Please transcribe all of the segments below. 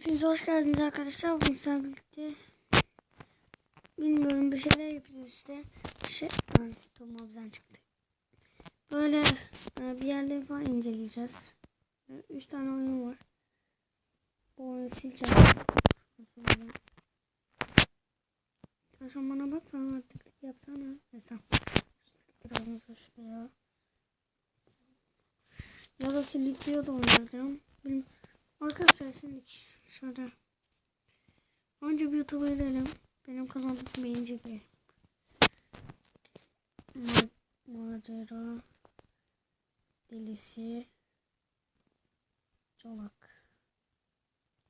Hepiniz hoş geldiniz arkadaşlar. Bugün sizlerle birlikte bilmiyorum bir şeyler yapacağız işte. Şey, ay, Tom bizden çıktı. Böyle e, bir yerleri falan inceleyeceğiz. E, Üç tane oyun var. Bu oyunu sileceğim. Taşan bana bak sana artık yapsana. Mesela. Biraz da şuraya. Ya da silikliyor da oynayacağım. Benim Arkadaşlar şimdi şöyle önce bir YouTube'a girelim. Benim kanalımı beğenecekler. Ma macera delisi Çolak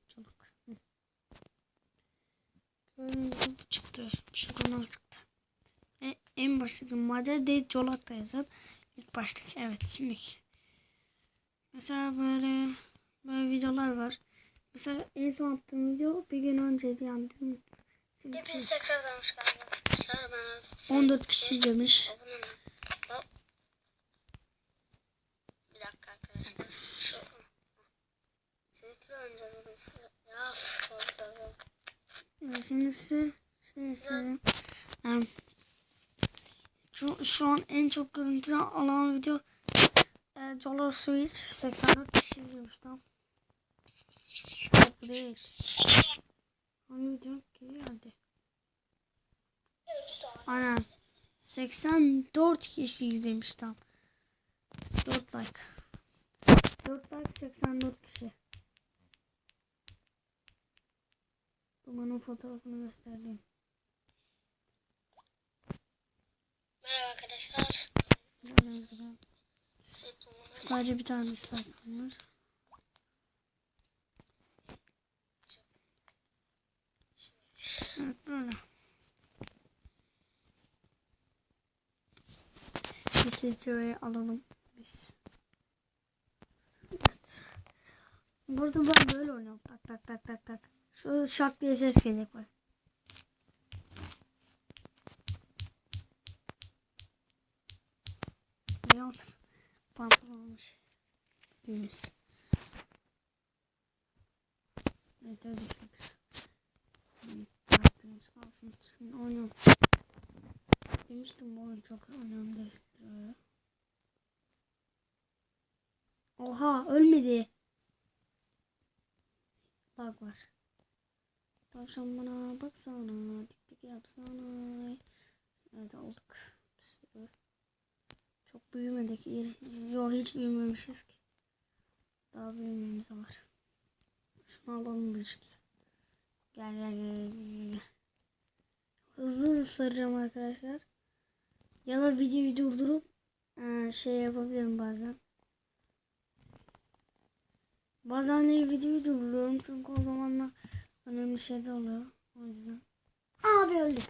Çolak. Gördüğünüz gibi çıktı. Şu kanal çıktı. E, en baştaki macera değil Çolak da yazın. İlk baştaki evet şimdi. Mesela böyle böyle videolar var. Mesela en son attığım video bir gün önceydi yani dün. Hepiniz tekrardan hoş geldiniz. Ben artık 14 kişi izlemiş. Bir dakika arkadaşlar. Şu. Seninkiyle oynayacağız bugün size. Ya sıkıldım. Şimdi size şey söyleyeyim. Yani, şu, şu an en çok görüntü alan video e, Dollar Switch 84 kişi izlemiş tamam. Yok değil. Hangi video ki hadi. Aynen. 84 kişi izlemiş tam. 4 like. 4 like 84 kişi. Dumanın fotoğrafını gösterdim. Merhaba arkadaşlar. Sadece bir tane istasyum var. Evet böyle. Litereyi alalım biz. Evet. Burada ben böyle oynuyorum. Tak tak tak tak tak. Şu şak diye ses gelecek bak. Musun? Pantolon olmuş. Düğmesi. Evet sıkıntı. Baktığımız kalsın. Şimdi oynuyorum. Demiştim bu oyun çok önemli. Oha ölmedi. Lag var. Tavşan bana baksana. Dik dik yapsana. Evet olduk. Bir. Çok büyümedik. Yok hiç büyümemişiz ki. Daha büyümemiz var. Şunu alalım biz şimdi. Gel gel gel. gel, hızlı saracağım arkadaşlar. Ya da videoyu durdurup e, şey yapabilirim bazen. Bazen de videoyu durduruyorum çünkü o zamanlar önemli şeyler oluyor. O yüzden. Abi öldük.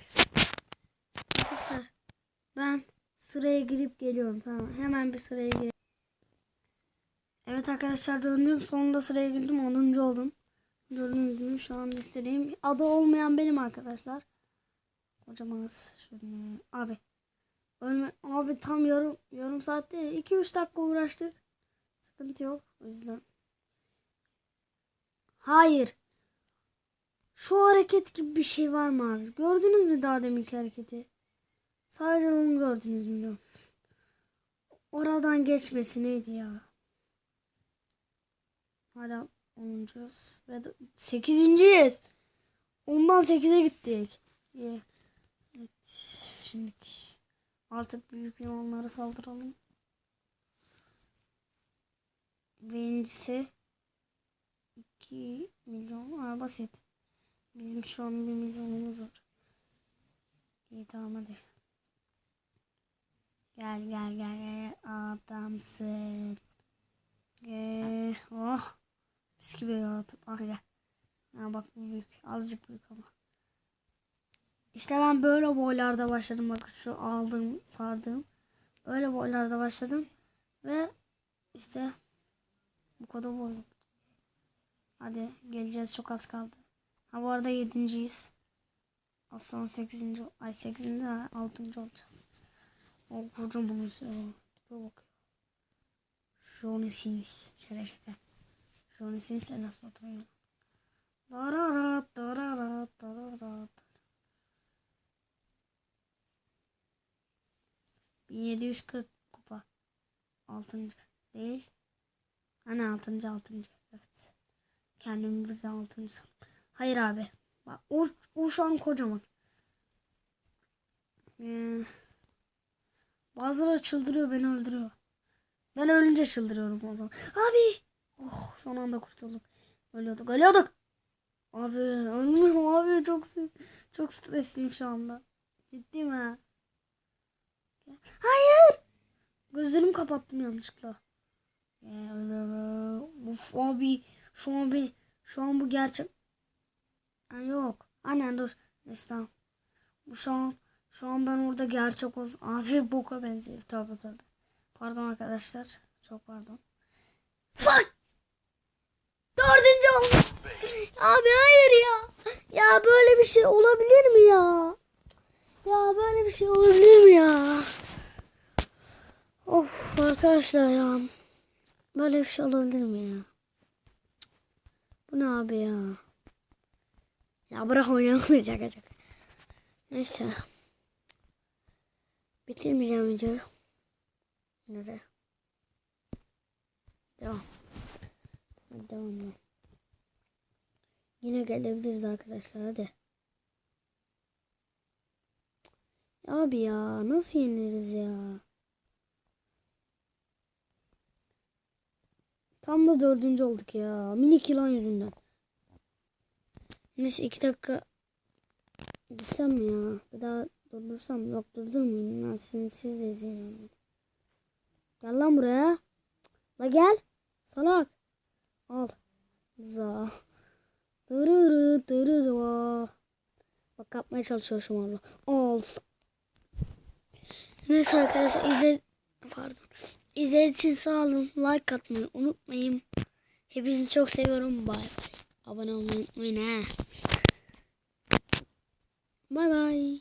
Arkadaşlar ben sıraya girip geliyorum tamam. Hemen bir sıraya gireyim. Evet arkadaşlar döndüm. Sonunda sıraya girdim. 10. oldum. Gördüğünüz gibi şu an listedeyim. Adı olmayan benim arkadaşlar. Kocamanız. Şöyle. Abi. Ölme. Abi tam yarım yarım saat değil. 2-3 dakika uğraştık. Sıkıntı yok. O yüzden. Hayır. Şu hareket gibi bir şey var mı abi? Gördünüz mü daha deminki hareketi? Sadece onu gördünüz mü? Oradan geçmesi neydi ya? Hala 10. ve 8.yiz. Ondan 8'e gittik. Evet. Şimdi artık büyük yılanlara saldıralım. Birincisi 2 milyon. Ha, basit. Bizim şu an 1 milyonumuz var. İyi tamam hadi. Gel gel gel gel adamsın. Gel. Oh. Mis gibi yaratık. Ah gel. Ha bak bu büyük. Azıcık büyük ama. İşte ben böyle boylarda başladım. Bak şu aldığım, sardığım. Öyle boylarda başladım. Ve işte bu kadar boy. Hadi geleceğiz. Çok az kaldı. Ha bu arada yedinciyiz. Az sonra sekizinci, ay sekizinci, altıncı olacağız. O kocamanız ya. Tipe bak. Johnny Sins. Şaka şaka. Johnny Sins Enes Batur'un Dararat, dararat, dararat. 1740 kupa. 6. değil. Hani 6. 6. Evet. Kendimi birden 6. sandım. Hayır abi. Bak, o, o şu an kocaman. Ee, bazıları çıldırıyor beni öldürüyor. Ben ölünce çıldırıyorum o zaman. Abi. Oh son anda kurtulduk. Ölüyorduk ölüyorduk. Abi ölmüyorum abi çok çok stresliyim şu anda. Ciddi mi? Hayır. Gözlerimi kapattım yanlışlıkla. Ee, Uf abi şu an bir şu an bu gerçek. Ha, yok. Aynen dur. Neyse. Bu şu an şu an ben orada gerçek olsun. Abi boka benziyor. Tövbe tövbe. Pardon arkadaşlar. Çok pardon. Fuck! Dördüncü olmuş. Abi hayır ya. Ya böyle bir şey olabilir mi ya? Ya böyle bir şey olabilir mi ya? Of arkadaşlar ya. Böyle bir şey olabilir mi ya? Bu ne abi ya? Ya bırak oynamayı şaka şaka. Neyse. Bitirmeyeceğim videoyu. Nerede? Devam. Hadi devam. Yine gelebiliriz arkadaşlar hadi. Abi ya nasıl yeniliriz ya? Tam da dördüncü olduk ya. Minik yılan yüzünden. Neyse iki dakika gitsem ya? Bir daha durdursam yok durdurmayayım lan sizin siz de izleyin. Gel lan buraya. La gel. Salak. Al. Za. Dırırı dırırı. Bak yapmaya çalışıyor şu anda. Al. Neyse arkadaşlar izle pardon. İzlediğiniz için sağ olun. Like atmayı unutmayın. Hepinizi çok seviyorum. Bay bay. Abone olmayı unutmayın ha. Bay bay.